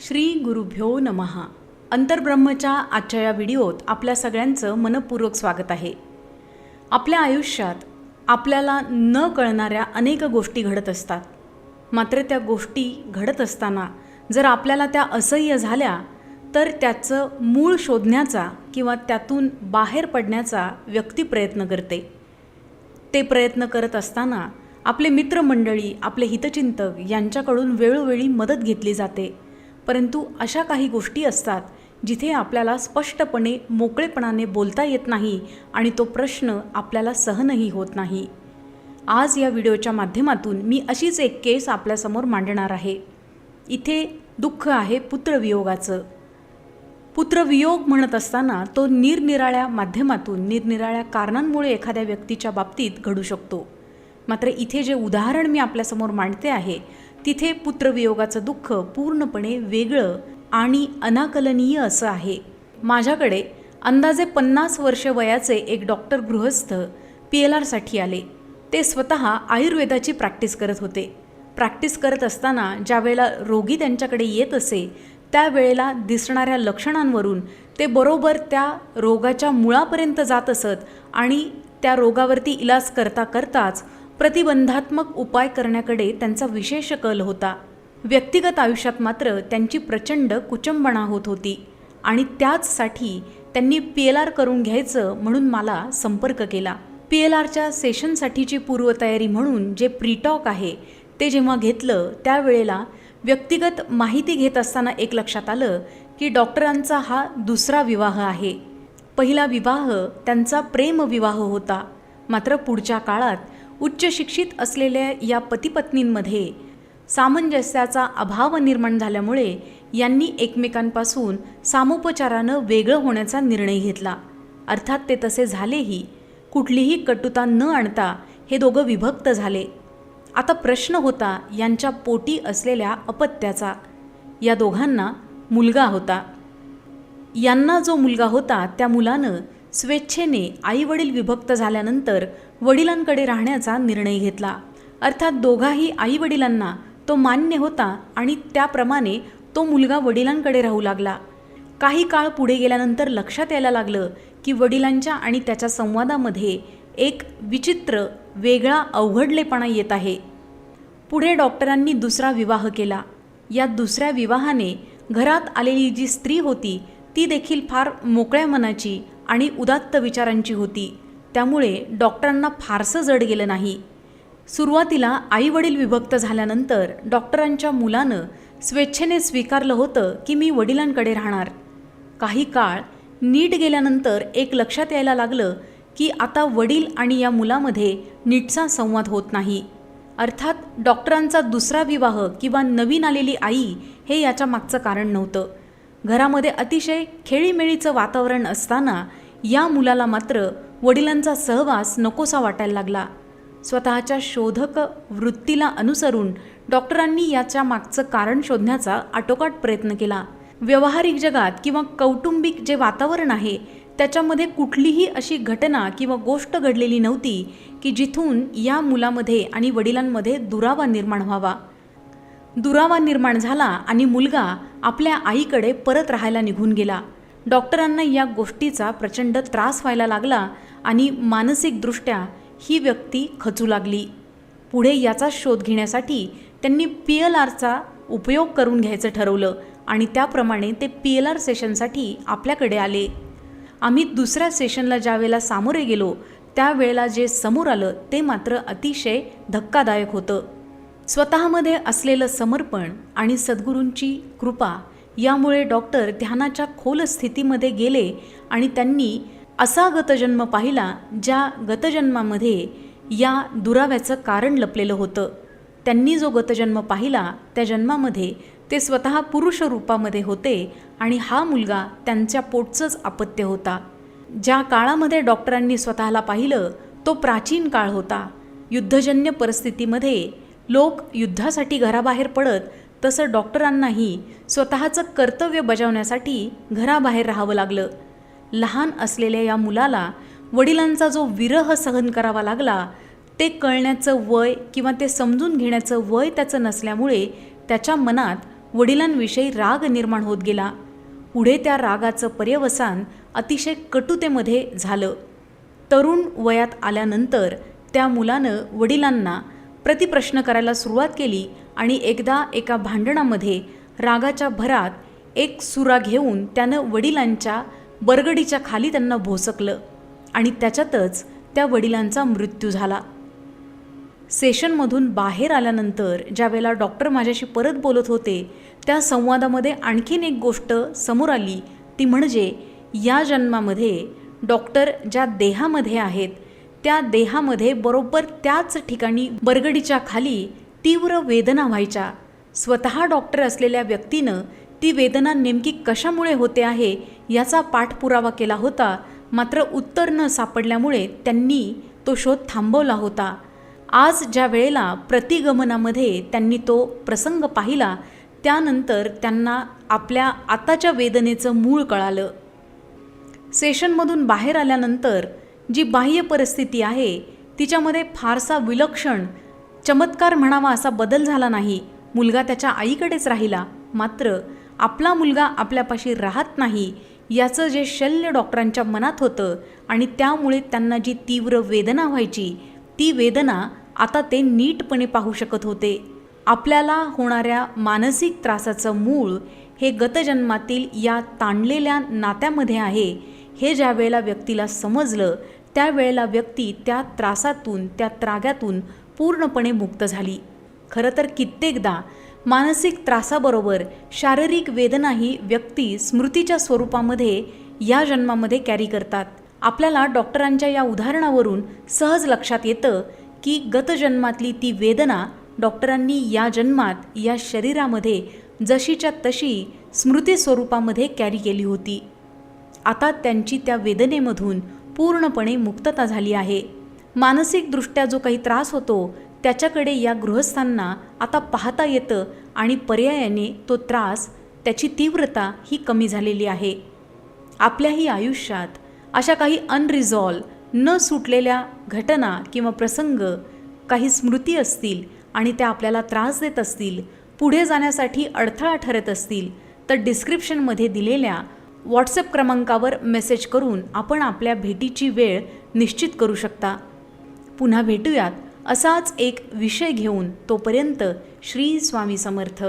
श्री गुरुभ्यो नमहा अंतर्ब्रह्मच्या आजच्या या व्हिडिओत आपल्या सगळ्यांचं मनपूर्वक स्वागत आहे. आपल्या आयुष्यात आपल्याला न कळणाऱ्या अनेक गोष्टी घडत असतात. मात्र त्या गोष्टी घडत असताना जर आपल्याला त्या असह्य झाल्या तर त्याचं मूळ शोधण्याचा किंवा त्यातून बाहेर पडण्याचा व्यक्ती प्रयत्न करते. ते प्रयत्न करत असताना आपले मित्रमंडळी आपले हितचिंतक यांच्याकडून वेळोवेळी मदत घेतली जाते. परंतु अशा काही गोष्टी असतात जिथे आपल्याला स्पष्टपणे मोकळेपणाने बोलता येत नाही आणि तो प्रश्न आपल्याला सहनही होत नाही. आज या व्हिडिओच्या माध्यमातून मी अशीच एक केस आपल्यासमोर मांडणार आहे. इथे दुःख आहे पुत्रवियोगाचं. पुत्रवियोग म्हणत असताना तो निरनिराळ्या माध्यमातून निरनिराळ्या कारणांमुळे एखाद्या व्यक्तीच्या बाबतीत घडू शकतो. मात्र इथे जे उदाहरण मी आपल्यासमोर मांडते आहे तिथे पुत्रवियोगाचं दुःख पूर्णपणे वेगळं आणि अनाकलनीय असं आहे. माझ्याकडे अंदाजे पन्नास वर्ष वयाचे एक डॉक्टर गृहस्थ पी एल आरसाठी आले. ते स्वतः आयुर्वेदाची प्रॅक्टिस करत होते. प्रॅक्टिस करत असताना ज्यावेळेला रोगी त्यांच्याकडे येत असे त्यावेळेला दिसणाऱ्या लक्षणांवरून ते बरोबर त्या रोगाच्या मुळापर्यंत जात असत आणि त्या रोगावरती इलाज करता करताच प्रतिबंधात्मक उपाय करण्याकडे त्यांचा विशेष कल होता. व्यक्तिगत आयुष्यात मात्र त्यांची प्रचंड कुचंबणा होत होती आणि त्याचसाठी त्यांनी पी एल आर करून घ्यायचं म्हणून मला संपर्क केला. पी एल आरच्या सेशनसाठीची पूर्वतयारी म्हणून जे प्रीटॉक आहे ते जेव्हा घेतलं त्यावेळेला व्यक्तिगत माहिती घेत असताना एक लक्षात आलं की डॉक्टरांचा हा दुसरा विवाह आहे. पहिला विवाह त्यांचा प्रेमविवाह होता. मात्र पुढच्या काळात उच्च शिक्षित असलेल्या या पतीपत्नींमध्ये सामंजस्याचा अभाव निर्माण झाल्यामुळे यांनी एकमेकांपासून सामोपचारानं वेगळं होण्याचा निर्णय घेतला. अर्थात ते तसे झालेही कुठलीही कटुता न आणता हे दोघं विभक्त झाले. आता प्रश्न होता यांच्या पोटी असलेल्या अपत्याचा. या दोघांना मुलगा होता. यांना जो मुलगा होता त्या मुलानं स्वेच्छेने आईवडील विभक्त झाल्यानंतर वडिलांकडे राहण्याचा निर्णय घेतला. अर्थात दोघाही आईवडिलांना तो मान्य होता आणि त्याप्रमाणे तो मुलगा वडिलांकडे राहू लागला. काही काळ पुढे गेल्यानंतर लक्षात यायला लागलं की वडिलांच्या आणि त्याच्या संवादामध्ये एक विचित्र वेगळा अवघडलेपणा येत आहे. पुढे डॉक्टरांनी दुसरा विवाह केला. या दुसऱ्या विवाहाने घरात आलेली जी स्त्री होती ती देखील फार मोकळ्या मनाची आणि उदात्त विचारांची होती. त्यामुळे डॉक्टरांना फारसं जड गेलं नाही. सुरुवातीला आईवडील विभक्त झाल्यानंतर डॉक्टरांच्या मुलानं स्वेच्छेने स्वीकारलं होतं की मी वडिलांकडे राहणार. काही काळ नीट गेल्यानंतर एक लक्षात यायला लागलं की आता वडील आणि या मुलामध्ये नीटचा संवाद होत नाही. अर्थात डॉक्टरांचा दुसरा विवाह किंवा नवीन आलेली आई हे याच्या मागचं कारण नव्हतं. घरामध्ये अतिशय खेळीमेळीचं वातावरण असताना या मुलाला मात्र वडिलांचा सहवास नकोसा वाटायला लागला. स्वतःच्या शोधक वृत्तीला अनुसरून डॉक्टरांनी याच्या मागचं कारण शोधण्याचा आटोकाट प्रयत्न केला. व्यवहारिक जगात किंवा कौटुंबिक जे वातावरण आहे त्याच्यामध्ये कुठलीही अशी घटना किंवा गोष्ट घडलेली नव्हती की जिथून या मुलामध्ये आणि वडिलांमध्ये दुरावा निर्माण व्हावा. दुरावा निर्माण झाला आणि मुलगा आपल्या आईकडे परत राहायला निघून गेला. डॉक्टरांना या गोष्टीचा प्रचंड त्रास व्हायला लागला आणि मानसिकदृष्ट्या ही व्यक्ती खचू लागली. पुढे याचा शोध घेण्यासाठी त्यांनी पी एल आरचा उपयोग करून घ्यायचं ठरवलं आणि त्याप्रमाणे ते पी एल आर सेशनसाठी आपल्याकडे आले. आम्ही दुसऱ्या सेशनला ज्यावेळेला सामोरे गेलो त्यावेळेला जे समोर आलं ते मात्र अतिशय धक्कादायक होतं. स्वतःमध्ये असलेलं समर्पण आणि सद्गुरूंची कृपा यामुळे डॉक्टर ध्यानाच्या खोल स्थितीमध्ये गेले आणि त्यांनी असा गतजन्म पाहिला ज्या गतजन्मामध्ये या दुराव्याचं कारण लपलेलं होतं. त्यांनी जो गतजन्म पाहिला त्या जन्मामध्ये ते स्वतः पुरुष रूपामध्ये होते आणि हा मुलगा त्यांच्या पोटचंच अपत्य होता. ज्या काळामध्ये डॉक्टरांनी स्वतःला पाहिलं तो प्राचीन काळ होता. युद्धजन्य परिस्थितीमध्ये लोक युद्धासाठी घराबाहेर पडत तसं डॉक्टरांनाही स्वतःचं कर्तव्य बजावण्यासाठी घराबाहेर राहावं लागलं. लहान असलेल्या या मुलाला वडिलांचा जो विरह सहन करावा लागला ते कळण्याचं वय किंवा ते समजून घेण्याचं वय त्याचं नसल्यामुळे त्याच्या मनात वडिलांविषयी राग निर्माण होत गेला. पुढे त्या रागाचं पर्यवसान अतिशय कटुतेमध्ये झालं. तरुण वयात आल्यानंतर त्या मुलानं वडिलांना प्रतिप्रश्न करायला सुरुवात केली आणि एकदा एका भांडणामध्ये रागाच्या भरात एक सुरा घेऊन त्यानं वडिलांच्या बरगडीच्या खाली त्यांना भोसकलं आणि त्याच्यातच त्या वडिलांचा मृत्यू झाला. सेशनमधून बाहेर आल्यानंतर ज्यावेळेला डॉक्टर माझ्याशी परत बोलत होते त्या संवादामध्ये आणखीन एक गोष्ट समोर आली. ती म्हणजे या जन्मामध्ये डॉक्टर ज्या देहामध्ये आहेत त्या देहामध्ये बरोबर त्याच ठिकाणी बरगडीच्या खाली तीव्र वेदना व्हायच्या. स्वतः डॉक्टर असलेल्या व्यक्तीनं ती वेदना नेमकी कशामुळे होते आहे याचा पाठपुरावा केला होता मात्र उत्तर न सापडल्यामुळे त्यांनी तो शोध थांबवला होता. आज ज्या वेळेला प्रतिगमनामध्ये त्यांनी तो प्रसंग पाहिला त्यानंतर त्यांना आपल्या आताच्या वेदनेचं मूळ कळालं. सेशनमधून बाहेर आल्यानंतर जी बाह्य परिस्थिती आहे तिच्यामध्ये फारसा विलक्षण चमत्कार म्हणावा असा बदल झाला नाही. मुलगा त्याच्या आईकडेच राहिला मात्र आपला मुलगा आपल्यापाशी राहत नाही याचं जे शल्य डॉक्टरांच्या मनात होतं आणि त्यामुळे त्यांना जी तीव्र वेदना व्हायची ती वेदना आता ते नीटपणे पाहू शकत होते. आपल्याला होणाऱ्या मानसिक त्रासाचं मूळ हे गतजन्मातील या ताणलेल्या नात्यामध्ये आहे. हे ज्या वेळेला व्यक्तीला समजलं त्यावेळेला व्यक्ती त्या त्रासातून त्या त्राग्यातून पूर्णपणे मुक्त झाली. खरं तर कित्येकदा मानसिक त्रासाबरोबर शारीरिक वेदनाही व्यक्ती स्मृतीच्या स्वरूपामध्ये या जन्मामध्ये कॅरी करतात. आपल्याला डॉक्टरांच्या या उदाहरणावरून सहज लक्षात येतं की गतजन्मातली ती वेदना डॉक्टरांनी या जन्मात या शरीरामध्ये जशीच्या तशी स्मृती स्वरूपामध्ये कॅरी केली होती. आता त्यांची त्या वेदनेमधून पूर्णपणे मुक्तता झाली आहे. मानसिकदृष्ट्या जो काही त्रास होतो त्याच्याकडे या गृहस्थांना आता पाहता येतं आणि पर्यायाने तो त्रास त्याची तीव्रता ही कमी झालेली आहे. आपल्याही आयुष्यात अशा काही अनरिझॉल्व न सुटलेल्या घटना किंवा प्रसंग काही स्मृती असतील आणि त्या आपल्याला त्रास देत असतील पुढे जाण्यासाठी अडथळा ठरत असतील तर डिस्क्रिप्शनमध्ये दिलेल्या व्हॉट्सअप क्रमांकावर मेसेज करून आपण आपल्या भेटीची वेळ निश्चित करू शकता. पुन्हा भेटूयात असाच एक विषय घेऊन तोपर्यंत श्री स्वामी समर्थ.